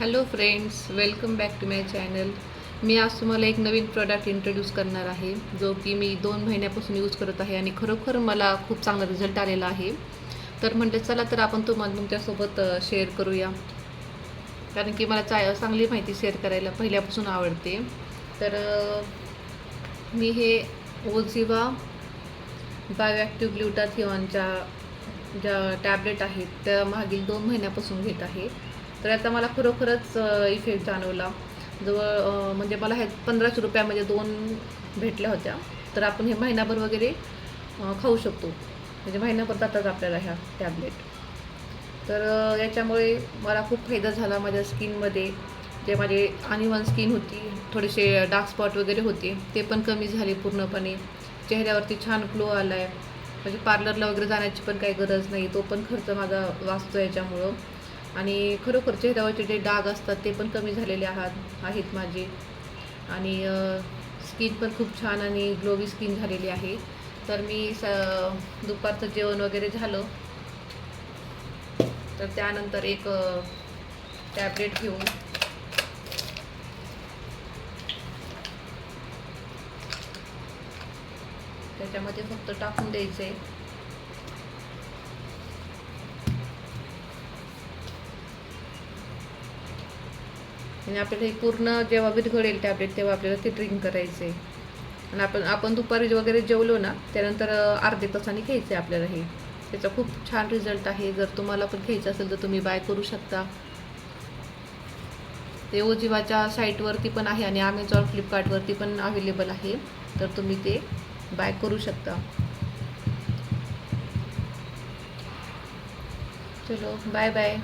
Hello friends welcome back to my channel मी आज तुम्हाला एक नवीन प्रॉडक्ट इंट्रोड्यूस करणार आहे जो की मी दोन महिन्यापासून यूज करत आहे आणि खरोखर मला खूप चांगला रिझल्ट आलेला आहे. तर म्हटलं चला तर आपण तुम्हाला तुमच्यासोबत शेअर करूया. कारण की मला चा चांगली माहिती शेअर करायला पहिल्यापासून आवडते. तर मी हे ओझिवा बायोॲक्टिव्ह ग्लुटाथिऑनच्या ज्या टॅबलेट आहेत त्या मागील दोन महिन्यापासून घेत आहे. तर आता मला खरोखरच इफेक्ट जाणवला. जवळ म्हणजे मला हे पंधराशे रुपयामध्ये दोन भेटल्या होत्या. तर आपण हे महिनाभर वगैरे खाऊ शकतो. म्हणजे महिनाभर जातात आपल्याला ह्या टॅबलेट. तर याच्यामुळे मला खूप फायदा झाला माझ्या स्किनमध्ये. जे माझे अनइवन स्किन होती थोडेसे डार्क स्पॉट वगैरे होते ते पण कमी झाले पूर्णपणे. चेहऱ्यावरती छान ग्लो आला आहे म्हणजे पार्लरला वगैरे जाण्याची पण काही गरज नाही तो पण खर्च माझा वाचतो याच्यामुळं. आणि खरोखर चेहऱ्यावरचे जे डाग असतात ते पण कमी झालेले आहात आहेत माझे. आणि स्किन पण खूप छान आणि ग्लोवी स्किन झालेली आहे. तर मी स दुपारचं जेवण वगैरे झालं. तर त्यानंतर एक टॅबलेट घेऊन. त्याच्यामध्ये फक्त टाकून द्यायचं. आहे आणि आपल्याला हे पूर्ण जेव्हा विरघळेल टॅबलेट तेव्हा आपल्याला ते ड्रिंक करायचं. आहे आणि आपण आपण दुपारी वगैरे जेवलो ना त्यानंतर अर्धे तासाने घ्यायचं आहे आपल्याला हे. त्याचा खूप छान रिझल्ट आहे. जर तुम्हाला पण घ्यायचं असेल तर तुम्ही बाय करू शकता. ते ओजिवाच्या साईटवरती पण आहे आणि ॲमेझॉन फ्लिपकार्टवरती पण अवेलेबल आहे. तर तुम्ही ते बाय करू शकता. चलो बाय बाय